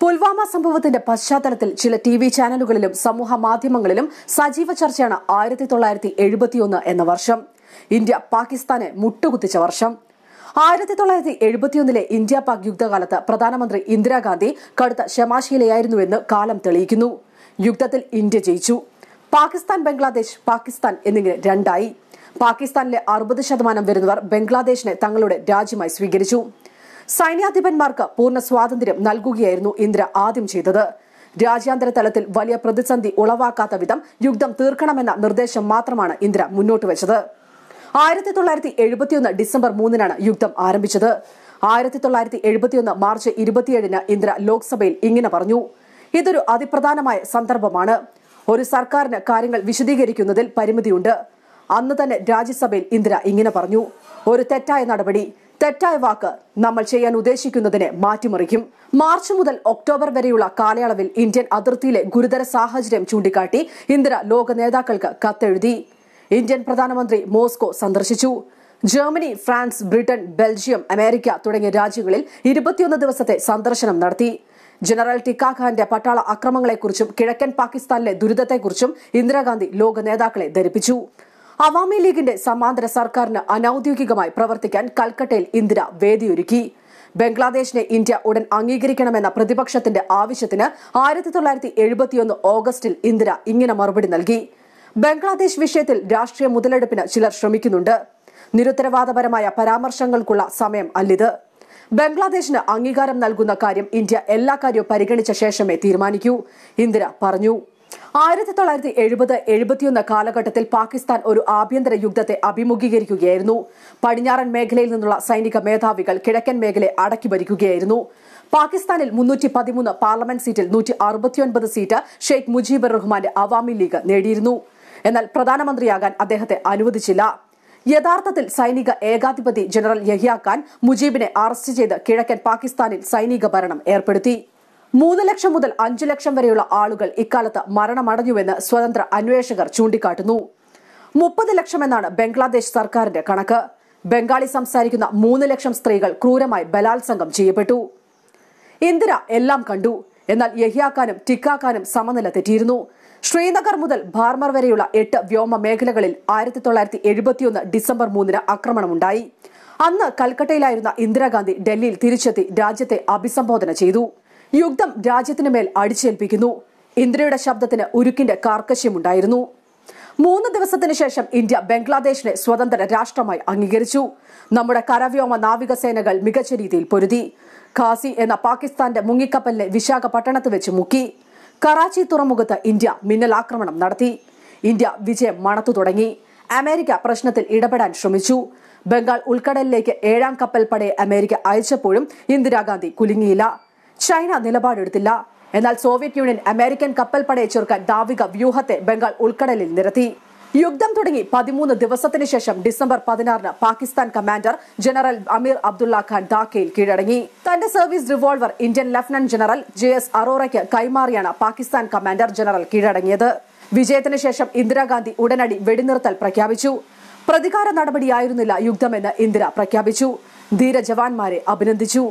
പുൽവാമ സംഭവത്തിന്റെ പശ്ചാത്തലത്തിൽ ചില ടി വി ചാനലുകളിലും സമൂഹ മാധ്യമങ്ങളിലും സജീവ ചർച്ചയാണ് ആയിരത്തി തൊള്ളായിരത്തി എഴുപത്തിയൊന്ന് എന്ന വർഷം. ഇന്ത്യ പാകിസ്ഥാനെ മുട്ടുകുത്തിച്ച വർഷം. ആയിരത്തി തൊള്ളായിരത്തി എഴുപത്തിയൊന്നിലെ ഇന്ത്യ പാക് യുദ്ധകാലത്ത് പ്രധാനമന്ത്രി ഇന്ദിരാഗാന്ധി കടുത്ത ശമാശീലയായിരുന്നുവെന്ന് കാലം തെളിയിക്കുന്നു. യുദ്ധത്തിൽ ഇന്ത്യ ജയിച്ചു. പാകിസ്ഥാൻ ബംഗ്ലാദേശ് പാകിസ്ഥാൻ എന്നിങ്ങനെ രണ്ടായി. പാകിസ്ഥാനിലെ അറുപത് ശതമാനം വരുന്നവർ ബംഗ്ലാദേശിനെ തങ്ങളുടെ രാജ്യമായി സ്വീകരിച്ചു. സൈന്യാധിപന്മാർക്ക് പൂർണ സ്വാതന്ത്ര്യം നൽകുകയായിരുന്നു ഇന്ദിര ആദ്യം ചെയ്തത്. രാജ്യാന്തര തലത്തിൽ വലിയ പ്രതിസന്ധി ഉളവാക്കാത്ത വിധം യുദ്ധം തീർക്കണമെന്ന നിർദ്ദേശം മാത്രമാണ് ഇന്ദിര മുന്നോട്ട് വെച്ചത്. ആയിരത്തി തൊള്ളായിരത്തി എഴുപത്തിയൊന്ന് ഡിസംബർ മൂന്നിനാണ് യുദ്ധം ആരംഭിച്ചത്. ആയിരത്തി തൊള്ളായിരത്തി എഴുപത്തിയൊന്ന് മാർച്ച് ഇരുപത്തിയേഴിന് ഇന്ദിര ലോക്സഭയിൽ ഇങ്ങനെ പറഞ്ഞു. ഇതൊരു അതിപ്രധാനമായ സന്ദർഭമാണ്. ഒരു സർക്കാരിന് കാര്യങ്ങൾ വിശദീകരിക്കുന്നതിൽ പരിമിതിയുണ്ട്. അന്ന് തന്നെ രാജ്യസഭയിൽ ഇന്ദിര ഇങ്ങനെ പറഞ്ഞു. ഒരു തെറ്റായ നടപടി. തെറ്റായ വാക്ക് നമ്മൾ ചെയ്യാൻ ഉദ്ദേശിക്കുന്നതിനെ മാറ്റിമറിക്കും. മാർച്ച് മുതൽ ഒക്ടോബർ വരെയുള്ള കാലയളവിൽ ഇന്ത്യൻ അതിർത്തിയിലെ ഗുരുതര സാഹചര്യം ചൂണ്ടിക്കാട്ടി ഇന്ദിര ലോക നേതാക്കൾക്ക് കത്തെഴുതി. ഇന്ത്യൻ പ്രധാനമന്ത്രി മോസ്കോ സന്ദർശിച്ചു. Germany France Britain Belgium America തുടങ്ങിയ രാജ്യങ്ങളിൽ ഇരുപത്തിയൊന്ന് ദിവസത്തെ സന്ദർശനം നടത്തി. ജനറൽ ടിക്കാഖാന്റെ പട്ടാള അക്രമങ്ങളെക്കുറിച്ചും കിഴക്കൻ പാകിസ്ഥാനിലെ ദുരിതത്തെക്കുറിച്ചും ഇന്ദിരാഗാന്ധി ലോക നേതാക്കളെ ധരിപ്പിച്ചു. അവാമി ലീഗിന്റെ സമാന്തര സർക്കാരിന് അനൌദ്യോഗികമായി പ്രവർത്തിക്കാൻ കൽക്കട്ടയിൽ ഇന്ദിര വേദിയൊരുക്കി. ബംഗ്ലാദേശിനെ ഇന്ത്യ ഉടൻ അംഗീകരിക്കണമെന്ന പ്രതിപക്ഷത്തിന്റെ ആവശ്യത്തിന് ആയിരത്തി തൊള്ളായിരത്തി എഴുപത്തിയൊന്ന് ഓഗസ്റ്റിൽ ഇന്ദിര ഇങ്ങനെ മറുപടി നൽകി. ബംഗ്ലാദേശ് വിഷയത്തിൽ രാഷ്ട്രീയ മുതലെടുപ്പിന് ചിലർ ശ്രമിക്കുന്നുണ്ട്. നിരുത്തരവാദപരമായ പരാമർശങ്ങൾക്കുള്ള സമയം അല്ലിത്. ബംഗ്ലാദേശിന് അംഗീകാരം നൽകുന്ന കാര്യം ഇന്ത്യ എല്ലാ കാര്യവും പരിഗണിച്ച ശേഷമേ തീരുമാനിക്കൂ ഇന്ദിര പറഞ്ഞു. ആയിരത്തി തൊള്ളായിരത്തി എഴുപത് എഴുപത്തിയൊന്ന് കാലഘട്ടത്തിൽ പാകിസ്ഥാൻ ഒരു ആഭ്യന്തര യുദ്ധത്തെ അഭിമുഖീകരിക്കുകയായിരുന്നു. പടിഞ്ഞാറൻ മേഖലയിൽ നിന്നുള്ള സൈനിക മേധാവികൾ കിഴക്കൻ മേഖലയെ അടക്കി ഭരിക്കുകയായിരുന്നു. പാകിസ്ഥാനിൽ മുന്നൂറ്റി പതിമൂന്ന് പാർലമെന്റ് സീറ്റിൽ നൂറ്റി അറുപത്തിയൊൻപത് സീറ്റ് ഷെയ്ഖ് മുജീബുർ റഹ്മാന്റെ അവാമി ലീഗ് നേടിയിരുന്നു. എന്നാൽ പ്രധാനമന്ത്രിയാകാൻ അദ്ദേഹത്തെ അനുവദിച്ചില്ല. യഥാർത്ഥത്തിൽ സൈനിക ഏകാധിപതി ജനറൽ യഹിയ ഖാൻ മുജീബിനെ അറസ്റ്റ് ചെയ്ത് കിഴക്കൻ പാകിസ്ഥാനിൽ സൈനിക ഭരണം ഏർപ്പെടുത്തി. മൂന്ന് ലക്ഷം മുതൽ അഞ്ചു ലക്ഷം വരെയുള്ള ആളുകൾ ഇക്കാലത്ത് മരണമടഞ്ഞുവെന്ന് സ്വതന്ത്ര അന്വേഷകർ ചൂണ്ടിക്കാട്ടുന്നു. മുപ്പത് ലക്ഷം എന്നാണ് ബംഗ്ലാദേശ് സർക്കാരിന്റെ കണക്ക്. ബംഗാളി സംസാരിക്കുന്ന മൂന്ന് ലക്ഷം സ്ത്രീകൾ ക്രൂരമായി ബലാത്സംഗം ചെയ്യപ്പെട്ടു. ഇന്ദിര എല്ലാം കണ്ടു. എന്നാൽ യഹിയാക്കാനും ടിക്കാക്കാനും സമനില തെറ്റിയിരുന്നു. ശ്രീനഗർ മുതൽ ബാർമർ വരെയുള്ള എട്ട് വ്യോമ മേഖലകളിൽ ആയിരത്തി തൊള്ളായിരത്തി എഴുപത്തിയൊന്ന് ഡിസംബർ മൂന്നിന് ആക്രമണമുണ്ടായി. അന്ന് കൽക്കട്ടയിലായിരുന്ന ഇന്ദിരാഗാന്ധി ഡൽഹിയിൽ തിരിച്ചെത്തി രാജ്യത്തെ അഭിസംബോധന ചെയ്തു. യുദ്ധം രാജ്യത്തിന് മേൽ അടിച്ചേൽപ്പിക്കുന്നു. ഇന്ദ്രയുടെ ശബ്ദത്തിന് ഉരുക്കിന്റെ കാർക്കശ്യമുണ്ടായിരുന്നു. മൂന്ന് ദിവസത്തിന് ശേഷം ഇന്ത്യ ബംഗ്ലാദേശിനെ സ്വതന്ത്ര രാഷ്ട്രമായി അംഗീകരിച്ചു. നമ്മുടെ കരവ്യോമ നാവികസേനകൾ മികച്ച രീതിയിൽ പൊരുതി. ഖാസി എന്ന പാകിസ്ഥാന്റെ മുങ്ങിക്കപ്പലിനെ വിശാഖപട്ടണത്ത് വെച്ച് മുക്കി. കറാച്ചി തുറമുഖത്ത് ഇന്ത്യ മിന്നലാക്രമണം നടത്തി. ഇന്ത്യ വിജയം മണത്തു തുടങ്ങി. അമേരിക്ക പ്രശ്നത്തിൽ ഇടപെടാൻ ശ്രമിച്ചു. ബംഗാൾ ഉൾക്കടലിലേക്ക് ഏഴാം കപ്പൽ പടയെ അമേരിക്ക അയച്ചപ്പോഴും ഇന്ദിരാഗാന്ധി കുലുങ്ങിയില്ല. ചൈന നിലപാടെടുത്തില്ല. എന്നാൽ സോവിയറ്റ് യൂണിയൻ അമേരിക്കൻ കപ്പൽ പടയെ ചെറുക്കാൻ നാവിക വ്യൂഹത്തെ ബംഗാൾ ഉൾക്കടലിൽ നിരത്തി. യുദ്ധം തുടങ്ങി പതിമൂന്ന് ദിവസത്തിന് ശേഷം ഡിസംബർ പതിനാറിന് പാകിസ്ഥാൻ കമാൻഡർ ജനറൽ അമീർ അബ്ദുള്ള ഖാൻ ധാക്കയിൽ കീഴടങ്ങി. തന്റെ service revolver Indian lieutenant general J S അറോറയ്ക്ക് കൈമാറിയാണ് പാകിസ്ഥാൻ കമാൻഡർ ജനറൽ കീഴടങ്ങിയത്. വിജയത്തിന് ശേഷം ഇന്ദിരാഗാന്ധി ഉടനടി വെടിനിർത്തൽ പ്രഖ്യാപിച്ചു. പ്രതികാര നടപടിയായിരുന്നില്ല യുദ്ധമെന്ന് ഇന്ദിര പ്രഖ്യാപിച്ചു. ധീര ജവാന്മാരെ അഭിനന്ദിച്ചു.